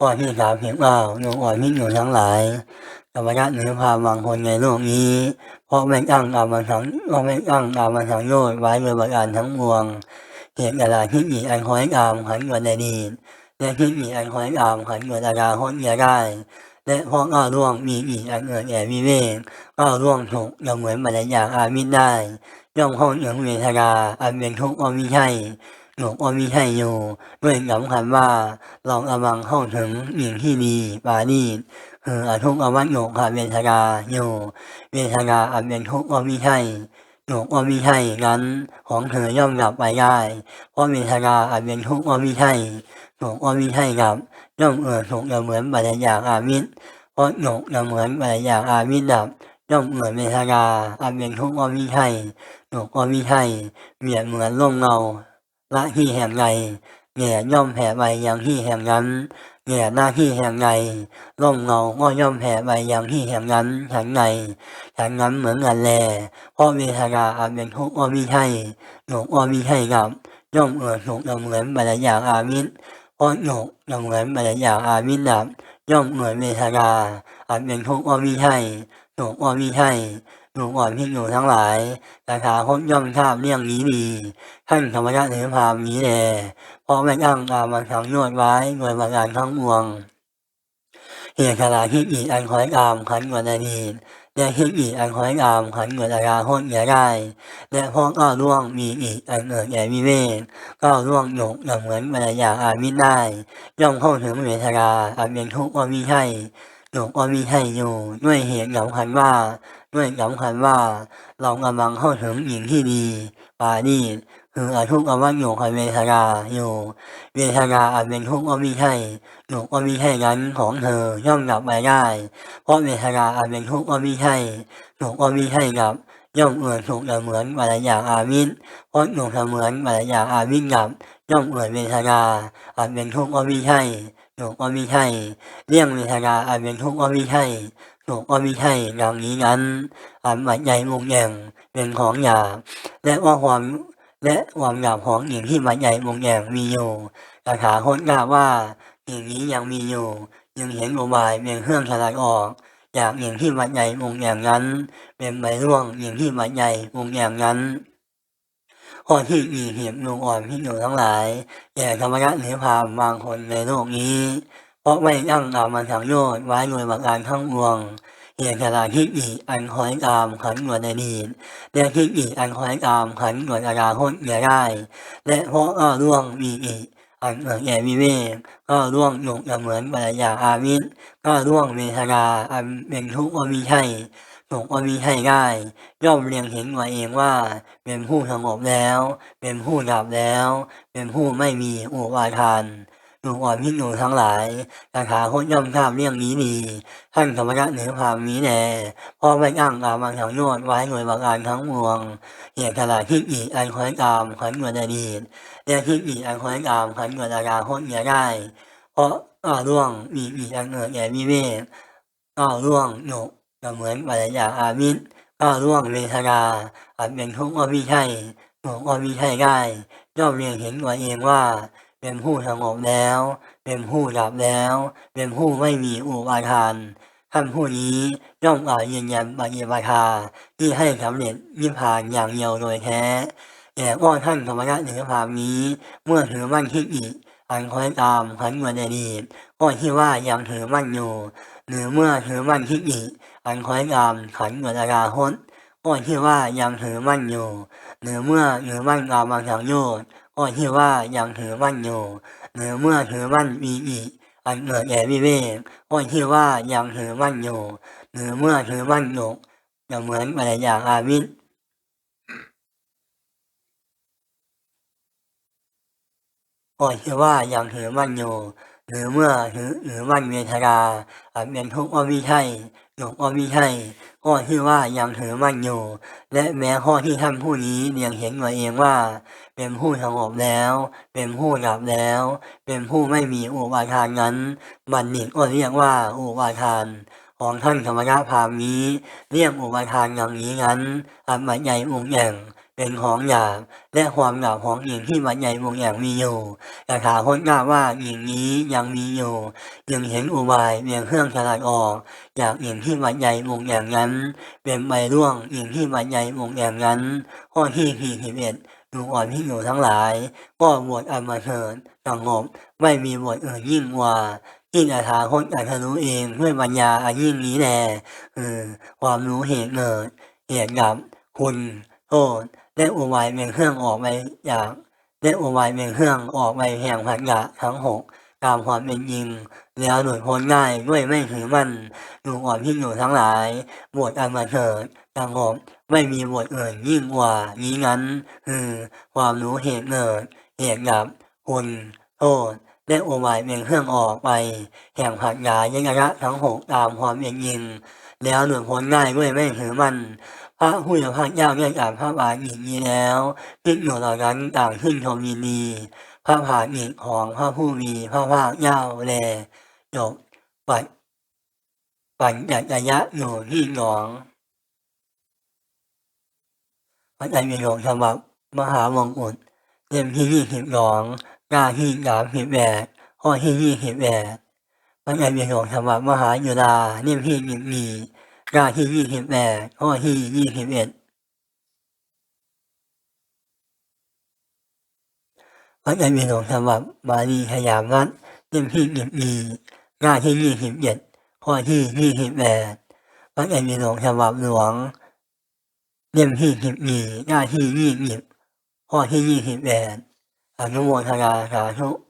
ข้อที่สามสิบเก้าหนูอ่อนมิตรหนูทั้งหลายธรรมะเหนือพาบางคนในโลกนี้ เพราะไม่ตั้งตามมันสังเพราะไม่ตั้งตามมันสังโยชน์ไว้โดยประการทั้งปวงเหตุอะไรที่มีอันคอยตามขันเกิดในดีและที่มีอันคอยตามขันเกิดอาการหดเกียได้และเพราะก้าวล่วงมีอีกอันเกิดแก่วิเวกก้าวล่วงถูกย่อมเหมือนบรรยากอามิตรได้ย่อมเข้าถึงเวทนาอันเป็นทุกข์ก็มิใช่ หนูก็มิใช่อยู่ด้วยสำคัญว่าเรากำลังเข้าถึงหญิงที่ดีปานีคืออทุกขอวัตโยคะเวทนาอยู่เวทนาอันเป็นทุกข์ก็มิใช่หนูก็มิใช่นั้นของเธอย่อมดับไปได้เพราะเวทนาอันเป็นทุกข์ก็มิใช่หนูก็มิใช่ดับย่อมเอ่อสุขอย่าเหมือนบรรยาอามิตรเพราะหนูเหมือนบรรยาอามิตรดับย่อมเหมือนเวทนาอันเป็นทุกข์ก็มิใช่หนูก็มิใช่เบียดเหมือนร่มเงา ละที่แห่งใดแง่ย่อมแผ่ไปอย่างที่แห่งนั้นแง่หน้าที่แห่งใดร่มเงาก็ย่อมแผ่ไปอย่างที่แห่งนั้นฉันใดฉันนั้นเหมือนกันแลเพราะเวทนาอันเป็นทุกข์ก็มิใช่หนูก็มิใช่กับย่อมเอ่อสุขอย่าเหมือนบรรยากอามิตรเพราะหนูอย่าเหมือนบรรยากอามิตรดับย่อมเหมือนเวทนาอันเป็นทุกข์ก็มิใช่หนูก็มิใช่ หนูอ่อนพี่หนูทั้งหลายต่ขาคตย่อมทราบเรื่องนี้ดี ท่านธรรมะเถรพามนี้แลเพราะไม่ตั้งตามมันสังโยชน์ไว้โดยประการทั้งปวงเหตุขณะที่อีกอันคอยตามขันกว่าอดีตและที่อีกอันคอยตามขันกว่าอนาคตอย่าได้ และพราะก้าวล่วงมีอีกอันเกิดแก่วิเวกก้าวล่วงหยกอย่างเหมือนบรรยากอามิตได้ ย่อมเข้าถึงเวทนาอันเป็นทุกข์ก็มิใช่หยกก็มิใช่อยู่ด้วยเหตุสำคัญว่า ด้วยสำคัญว่าเรากำลังเข้าถึงหญิงที่ดีปานีคืออาทุกขวัตโยคเวทนาอยู่ เวทนาอันเป็นทุกข์ก็มิใช่หนูก็มิใช่นั้นของเธอย่อมดับไปได้ เพราะเวทนาอันเป็นทุกข์ก็มิใช่หนูก็มิใช่ดับย่อมเอื่อยสุขเหมือนบรรยาอามิตรเพราะหนูเสมือนบรรยาอามิตรดับย่อมเอื่อยเวทนาอันเป็นทุกข์ก็มิใช่ หนูก็มิใช่เรื่องเวทนาอันเป็นทุกข์ก็มิใช่หนูก็มิใช่ดังนี้นั้นอันหมายใจมุกแยงเป็นของหยาบและว่าความและความหยาบของหญิงที่หมายใจมุกแยงมีอยู่คาถาโคตรกล้าว่าหญิงนี้ยังมีอยู่ยังเห็นอุบายเป็นเครื่องฉลาดออกจากหญิงที่หมายใจมุกแยงนั้น เป็นใบร่วงหญิงที่หมายใจมุกแยงนั้น ข้อที่อีเหียบลงอ่อนที่อยู่ทั้งหลายแก่ธรรมะหรือพามบางคนในโลกนี้ เพราะไม่ตั้งตามมันสังโยชน์ไว้โดยประการทั้งปวงเหตุขณะที่อีอันคอยตามขันหนวดในดีตและที่อีอันคอยตามขันหนวดอาราคตเหนือได้ และเพราะก็ร่วงมีอีกอันเกิดแก่วิเวกก็ร่วงหยกเหมือนบรรยาอามิตรก็ร่วงเวทนาอันเป็นทุกข์ก็มีใช่ สุขก็มีให้ได้ ย่อมเรียงเห็นตัวเองว่า เป็นผู้สงบแล้ว เป็นผู้ดับแล้ว เป็นผู้ไม่มีอุปาทานหนูอ่อนพิกหนูทั้งหลายคาถาโคตย่อมทราบเรื่องนี้ดีท่านธรรมะเหนือพามนี้แน่พราะไม่อ้างตามมังสังโยนไว้หน่วยประการทั้งปวงเหตุขณะที่อีอันคอยตามขันเงินอดีตและที่อีอันคอยตามขันเงินอาราโคตเหนือได้ เพราะอ้าร่วงมีอีอันเกิดแก่วิเวกอ้าร่วงหนก จะเหมือนบรรยากอามิตรอ้าร่วงเวทนาอันเป็นทุกข์ก็มิใช่หนกก็มิใช่ได้ย่อมเรียงเห็นตัวเองว่า เป็นผู้สงบแล้ว เป็นผู้ดับแล้ว เป็นผู้ไม่มีอุปาทานท่านผู้นี้ย่อมกล่าวยืนยันปฏิปทาที่ให้สำเร็จนิพพานอย่างเดียวโดยแท้แต่ก็ท่านธรรมะเหนือภาพนี้ เมื่อถือมั่นคิดอีกอันคอยตามขันเงินอดีตก็ที่ว่ายังถือมั่นอยู่ หรือเมื่อถือมั่นคิดอีกอันคอยตามขันเงินอนาคตก็ที่ว่ายังถือมั่นอยู่ หรือเมื่อถือมั่นตามมังสังโยชน์ก็ที่ว่ายังถือมั่นอยู่ หรือเมื่อถือมั่นมีอีกอันเกิดแก่วิเวกก็ที่ว่ายังถือมั่นอยู่ หรือเมื่อถือมั่นอยู่จะเหมือนบรรยากอามิตรก็ที่ว่ายังถือมั่นอยู่ หรือเมื่อถือหรือมั่นเวทนาอันเป็นทุกข์ก็มิใช่หยกก็มิใช่ก็ที่ว่ายังถือมั่นอยู่ และแม้ข้อที่ท่านผู้นี้เรียงเห็นตัวเองว่า เป็นผู้สงบแล้ว เป็นผู้ดับแล้ว เป็นผู้ไม่มีอุปาทานนั้น บัณฑิตก็เรียกว่าอุปาทานของท่านธรรมะพามนี้ เรียกอุปาทานอย่างนี้นั้นอันหมายใหญ่องค์แห่ง เป็นของหยาบและความหยาบของหญิงที่มันใหญ่วงอย่างมีอยู่แต่ถามคนกล้าว่าหญิงนี้ยังมีอยู่จึงเห็นอุบายเบี่ยงเครื่องฉลาดออกจากหญิงที่มันใหญ่วงอย่างนั้น เป็นไปร่วงหญิงที่มันใหญ่วงอย่างนั้น ข้อที่สี่สิบเอ็ดดูอ่อนที่อยู่ทั้งหลาย ก็บวชอันมาเถิดสงบไม่มีบวชอื่นยิ่งกว่าที่จะถาคนอันรู้เองด้วยปัญญาอันยิ่งนี้แน่คือความรู้เหตุเกิดเหตุดับคุณโทษ และอุบายเป็นเครื่องออกไปจากและอุบายเป็นเครื่องออกไปแห่งพันยะทั้งหกตามความเป็นจริงแล้วหลุดพ้นง่ายด้วยไม่ถือมันดูอ่อนที่อยู่ทั้งหลายบวชอันมาเถิดสงบไม่มีบวชอื่นยิ่งกว่านี้นั้นคือความรู้เหตุเกิดเหตุดับคุณโทษและอุบายเป็นเครื่องออกไป แห่งผักยายัยะทั้งหกตามความเป็นจริงแล้วหลุดพ้นง่ายด้วยไม่ถือมัน พระผู้ยังพระเจ้าเรียกอ่านพระบาลีนี้แล้วพิกหนูเหล่านั้นต่างขึ้นชมยินดีพระผาณิกของพระผู้มีพระภาคเจ้าแลจบปัจปัญจยะอยู่ที่หนองพระไตรปิฎกฉบับมหามงกุฎเล่มที่ยี่สิบสองหน้าที่สามสิบแปดข้อที่ยี่สิบแปดพระไตรปิฎกฉบับมหายุดาเล่มที่สิบสี่ หน้าที่ยี่สิบแปดข้อที่ยี่สิบเอ็ดพระไตรปิฎกฉบับบาลีขยามรัฐเล่มที่สิบสี่หน้าที่ยี่สิบเจ็ดข้อที่ยี่สิบแปดพระไตรปิฎกฉบับหลวงเล่มที่สิบสี่หน้าที่ยี่สิบข้อที่ยี่สิบแปดอนุโมทนาสาธุ